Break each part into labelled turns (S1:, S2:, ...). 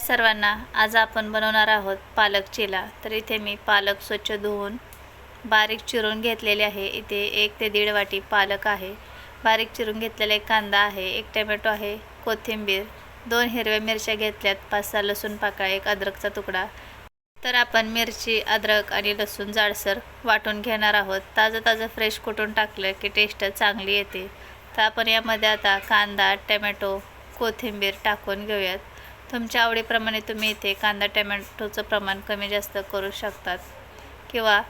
S1: सर्वांना आज आपण बनवणार आहोत पालक चिला. तर इथे मी पालक स्वच्छ धुवून बारीक चिरून घेतलेले आहे. इथे एक ते दीड वाटी पालक आहे. बारीक चिरून घेतलेला एक कांदा आहे एक टमॅटो आहे कोथिंबीर दोन हिरव्या मिरच्या घेतल्यात पाच सहा लसूण पाकळ्या एक अद्रकचा तुकडा. तर आपण मिरची अद्रक आणि लसूण जाडसर वाटून घेणार आहोत. ताजं ताजं फ्रेश कुटून टाकलं की टेस्ट चांगली येते. तर आपण यामध्ये आता कांदा टमॅटो कोथिंबीर टाकून घेऊयात. तुमच्या आवडीप्रमाणे तुम्ही इथे कांदा टमॅटोचं प्रमाण कमी जास्त करू शकतात. किंवा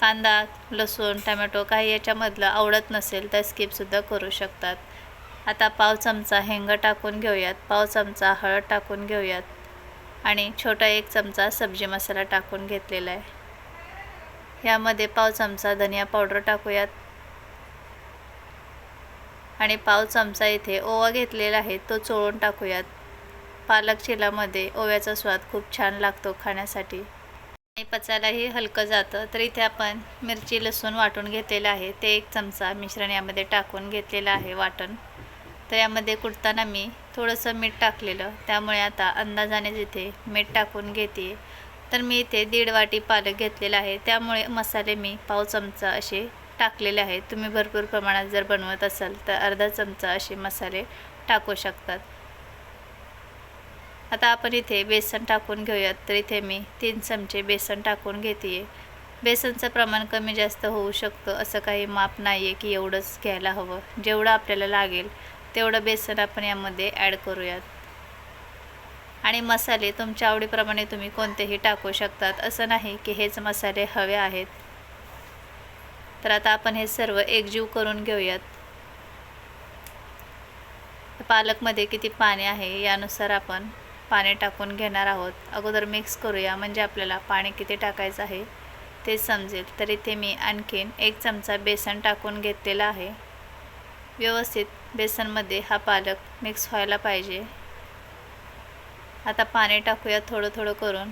S1: कांदा लसूण टमॅटो काही याच्यामधलं आवडत नसेल तर स्किपसुद्धा करू शकतात. आता पाव चमचा हिंग टाकून घेऊयात. पाव चमचा हळद टाकून घेऊयात. आणि छोटा एक चमचा सब्जी मसाला टाकून घेतलेला आहे. यामध्ये पाव चमचा धनिया पावडर टाकूयात. आणि पाव चमचा इथे ओवा घेतलेला आहे तो चोळून टाकूयात. पालक चिलामध्ये ओव्याचा स्वाद खूप छान लागतो खाण्यासाठी. आणि पचायलाही हलकं जातं. तर इथे आपण मिरची लसूण वाटून घेतलेलं आहे. ते एक चमचा मिश्रण यामध्ये टाकून घेतलेलं आहे वाटण. तर यामध्ये कुटताना मी थोडंसं मीठ टाकलेलं. त्यामुळे आता अंदाजाने जिथे मीठ टाकून घेते तर मी इथे दीड वाटी पालक घेतलेला आहे. त्यामुळे मसाले मी पाव चमचा असे टाकलेले आहेत. तुम्ही भरपूर प्रमाणात जर बनवत असाल तर अर्धा चमचा असे मसाले टाकू शकतात. आता आपण इथे बेसन टाकून घेऊयात. तर इथे मी तीन चमचे बेसन टाकून घेते बेसनचं प्रमाण कमी जास्त होऊ शकतं असं काही माप नाही आहे की एवढंच घ्यायला हवं. जेवढं आपल्याला लागेल तेवढं बेसन आपण यामध्ये ॲड करूयात. आणि मसाले तुमच्या आवडीप्रमाणे तुम्ही कोणतेही टाकू शकतात असं नाही की हेच मसाले हवे आहेत. तर आता आपण हे सर्व एकजीव करून घेऊयात. पालकमध्ये किती पाणी आहे यानुसार आपण पाणी टाकून घेणार आहोत. अगोदर मिक्स करूया. म्हणजे आपल्याला पाणी किती टाकायचं आहे ते समजेल. तर इथे मी आणखीन एक चमचा बेसन टाकून घेतलेला आहे. व्यवस्थित बेसनमध्ये हा पालक मिक्स व्हायला पाहिजे. आता पाणी टाकूया थोडं थोडं करून.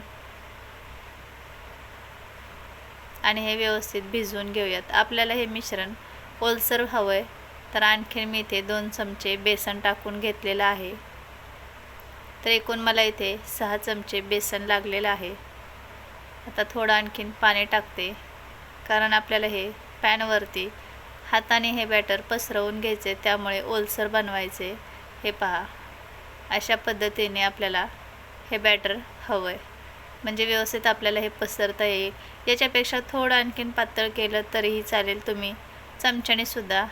S1: आणि हे व्यवस्थित भिजवून घेऊयात. आपल्याला हे मिश्रण ओलसर हवं आहे तर आणखीन मी इथे दोन चमचे बेसन टाकून घेतलेलं आहे. तर एकूण मला इथे सहा चमचे बेसन लागलेलं आहे. आता थोडं आणखीन पाणी टाकते कारण आपल्याला हे पॅनवरती हाताने हे बॅटर पसरवून घ्यायचे त्यामुळे ओलसर बनवायचे. हे पहा अशा पद्धतीने आपल्याला हे बॅटर हवं आहे म्हणजे व्यवस्थित आपल्याला हे पसरता येईल. याच्यापेक्षा थोडं आणखीन पातळ केलं तरीही चालेल. तुम्ही चमच्याने सुद्धा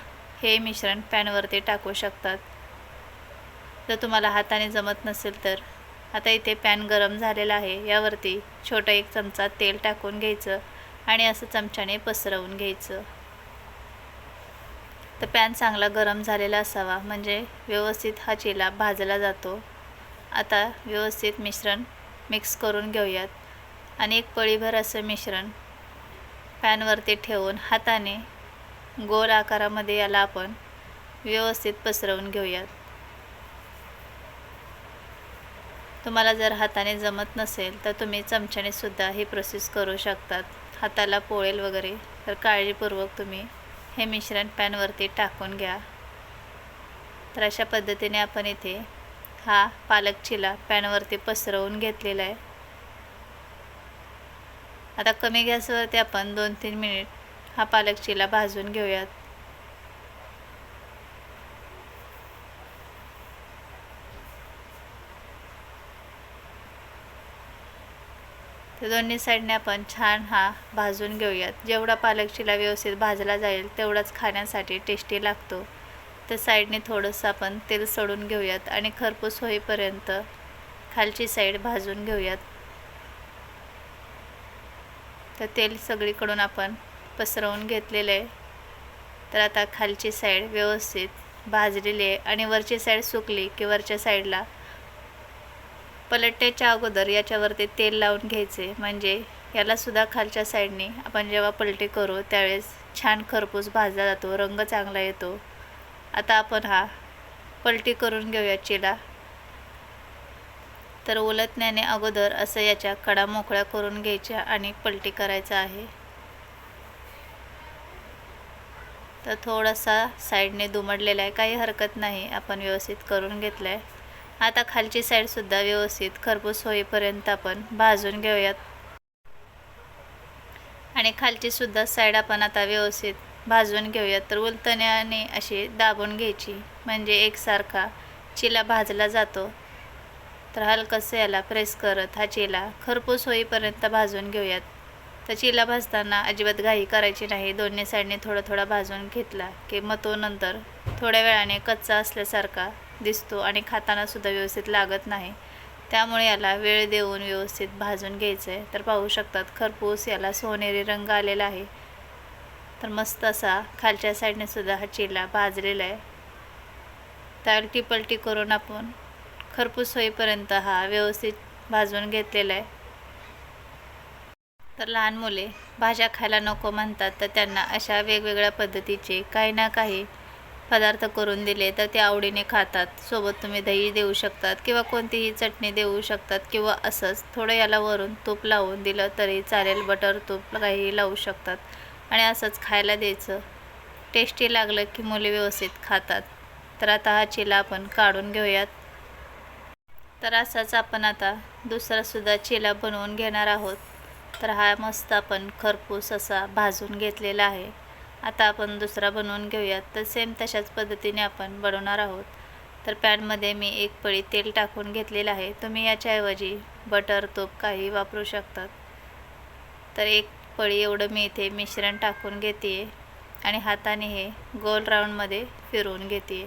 S1: हे मिश्रण पॅनवरती टाकू शकतात. जर तुम्हाला हाताने जमत नसेल तर. आता इथे पॅन गरम झालेला आहे. यावरती छोटा एक चमचा तेल टाकून घ्यायचं आणि असं चमच्याने पसरवून घ्यायचं. तर पॅन चांगला गरम झालेला असावा. म्हणजे व्यवस्थित हा चिला भाजला जातो. आता व्यवस्थित मिश्रण मिक्स करून घेऊयात. आणि एक पळीभर असं मिश्रण पॅनवरती ठेवून हाताने गोल आकारामध्ये याला आपण व्यवस्थित पसरवून घेऊयात. तुम्हाला जर हाताने जमत नसेल तर तुम्ही चमच्याने सुद्धा ही प्रोसेस करू शकतात. हाताला पोळेल वगैरे तर काळजीपूर्वक तुम्ही हे मिश्रण पॅनवरती टाकून घ्या. तर अशा पद्धतीने आपण इथे हा पालक चिला पॅनवरती पसरवून घेतलेला आहे. आता कमी गॅसवरती आपण दोन तीन मिनिट हा पालक चिला भाजून घेऊयात. दोन्ही साईडने आपण छान हा भाजून घेऊयात. जेवढा पालक चिला व्यवस्थित भाजला जाईल तेवढाच खाण्यासाठी टेस्टी लागतो. तर साईडने थोडंसं आपण तेल सोडून घेऊयात आणि खरपूस होईपर्यंत खालची साईड भाजून घेऊयात. तर तेल सगळीकडून आपण पसरवून घेतलेलं आहे. तर आता खालची साईड व्यवस्थित भाजलेली आहे आणि वरची साईड सुकली की वरच्या साईडला पलट्याच्या अगोदर याच्यावरती तेल लावून घ्यायचे. म्हणजे यालासुद्धा खालच्या साईडने आपण जेव्हा पलटी करू त्यावेळेस छान खरपूस भाजला जातो रंग चांगला येतो. आता आपण हा पलटी करून घेऊया चिला. तर उलटण्याने अगोदर असं याच्या कडा मोकळ्या करून घ्यायच्या आणि पलटी करायचं आहे. तर थोडासा साईडने दुमडलेला आहे काही हरकत नाही आपण व्यवस्थित करून घेतलं आहे आता खालची साईडसुद्धा व्यवस्थित खरपूस होईपर्यंत आपण भाजून घेऊयात. आणि खालची सुद्धा साईड आपण आता व्यवस्थित भाजून घेऊयात. तर उलटण्याने अशी दाबून घ्यायची. म्हणजे एकसारखा चिला भाजला जातो. तर हलकंसं याला प्रेस करत हा चिला खरपूस होईपर्यंत भाजून घेऊयात. तर चिला भाजताना अजिबात घाई करायची नाही. दोन्ही साईडने थोडं थोडा भाजून घेतला की मग तो नंतर थोड्या वेळाने कच्चा असल्यासारखा दिसतो आणि खातानासुद्धा व्यवस्थित लागत नाही. त्यामुळे याला वेळ देऊन व्यवस्थित भाजून घ्यायचं आहे तर पाहू शकतात खरपूस याला सोनेरी रंग आलेला आहे. तर मस्त असा खालच्या साईडने सुद्धा हा चिला भाजलेला आहे. तर पलटी करून आपण खरपूस होईपर्यंत हा व्यवस्थित भाजून घेतलेला आहे. तर लहान मुले भाज्या खायला नको म्हणतात तर त्यांना अशा वेगवेगळ्या पद्धतीचे काही ना काही पदार्थ करून दिले तर ते आवडीने खातात. सोबत तुम्ही दही देऊ शकतात किंवा कोणतीही चटणी देऊ शकतात किंवा असंच थोडं याला वरून तूप लावून दिलं तरी चालेल बटर तूप काही लावू शकतात. आणि असंच खायला द्यायचं. टेस्टी लागलं की मुले व्यवस्थित खातात. तर आता हा चिला आपण काढून घेऊयात. तर असाच आपण आता दुसरासुद्धा चिला बनवून घेणार आहोत. तर हा मस्त आपण खरपूस असा भाजून घेतलेला आहे. आता आपण दुसरा बनवून घेऊयात. तर सेम तशाच पद्धतीने आपण बनवणार आहोत. तर पॅनमध्ये मी एक पळी तेल टाकून घेतलेलं आहे. तुम्ही याच्याऐवजी बटर तूप काही वापरू शकतात. तर एक पळी एवढं मी इथे मिश्रण टाकून घेते आणि हाताने हे गोल राऊंडमध्ये फिरवून घेते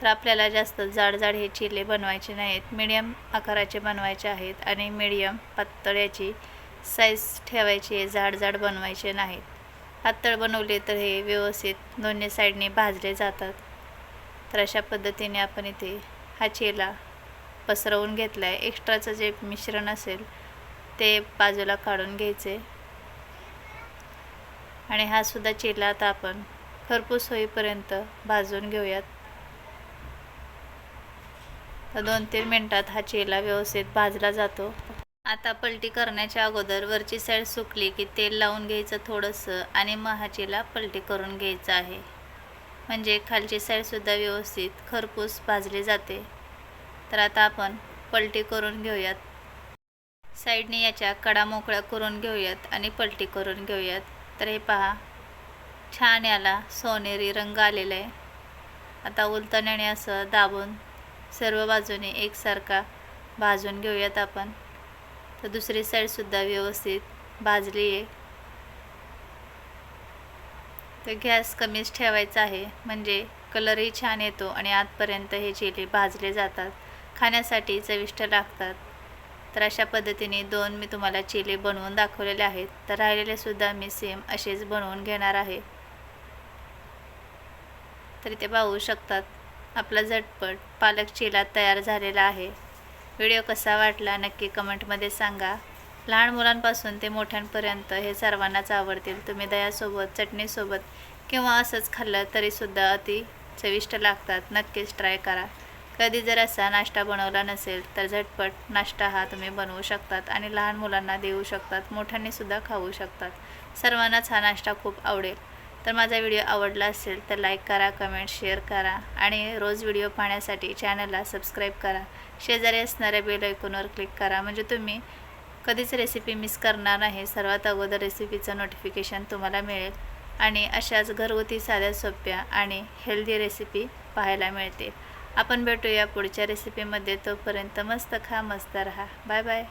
S1: तर आपल्याला जास्त जाड जाड हे चिले बनवायचे नाहीत. मिडियम आकाराचे बनवायचे आहेत आणि मिडियम पातळ याची साईज ठेवायची आहे जाड जाड बनवायचे नाहीत. पातळ बनवले तर हे व्यवस्थित दोन्ही साईडने भाजले जातात. तर अशा पद्धतीने आपण इथे हा चेला पसरवून घेतला आहे एक्स्ट्राचं जे मिश्रण असेल ते बाजूला काढून घ्यायचे. आणि हा सुद्धा चेला आता आपण खरपूस होईपर्यंत भाजून घेऊयात. तर दोन तीन मिनटात हा चेला व्यवस्थित भाजला जातो. आता पलटी करण्याच्या अगोदर वरची साईड सुकली की तेल लावून घ्यायचं थोडंसं आणि महाचीला पलटी करून घ्यायचं आहे. म्हणजे खालची साईडसुद्धा व्यवस्थित खरपूस भाजली जाते. तर आता आपण पलटी करून घेऊयात. साईडने याच्या कडा मोकळ्या करून घेऊयात आणि पलटी करून घेऊयात. तर हे पहा छान याला सोनेरी रंग आलेला आहे. आता उलतण्याने असं दाबून सर्व बाजूने एकसारखा भाजून घेऊयात आपण. तर दुसरी साईडसुद्धा व्यवस्थित भाजली आहे. तर गॅस कमीच ठेवायचा आहे. म्हणजे कलरही छान येतो आणि आतपर्यंत हे चिली भाजले जातात. खाण्यासाठी चविष्ट लागतात. तर अशा पद्धतीने दोन मी तुम्हाला चिली बनवून दाखवलेले आहेत. तर राहिलेलेसुद्धा मी सेम असेच बनवून घेणार आहे. तर इथे पाहू शकतात. आपला झटपट पालक चिला तयार झालेला आहे. व्हिडिओ कसा वाटला नक्की कमेंटमध्ये सांगा. लहान मुलांपासून ते मोठ्यांपर्यंत हे सर्वांनाच आवडतील. तुम्ही दह्यासोबत चटणीसोबत किंवा असंच खाल्लं तरीसुद्धा अति चविष्ट लागतात. नक्कीच ट्राय करा. कधी जर असा नाश्ता बनवला नसेल तर झटपट नाश्ता हा तुम्ही बनवू शकतात आणि लहान मुलांना देऊ शकतात. मोठ्यांनीसुद्धा खाऊ शकतात. सर्वांनाच हा नाश्ता खूप आवडेल. तर माझा व्हिडिओ आवडला असेल तर लाईक करा कमेंट शेअर करा आणि रोज व्हिडिओ पाहण्यासाठी चॅनलला सबस्क्राईब करा. शेजारी असणाऱ्या बेल ऐकूनवर क्लिक करा. म्हणजे तुम्ही कधीच रेसिपी मिस करणार नाही. सर्वात अगोदर रेसिपीचं नोटिफिकेशन तुम्हाला मिळेल. आणि अशाच घरगुती साध्या सोप्या आणि हेल्दी रेसिपी पाहायला मिळतील. आपण भेटूया पुढच्या रेसिपीमध्ये तोपर्यंत मस्त खा मस्त राहा. Bye bye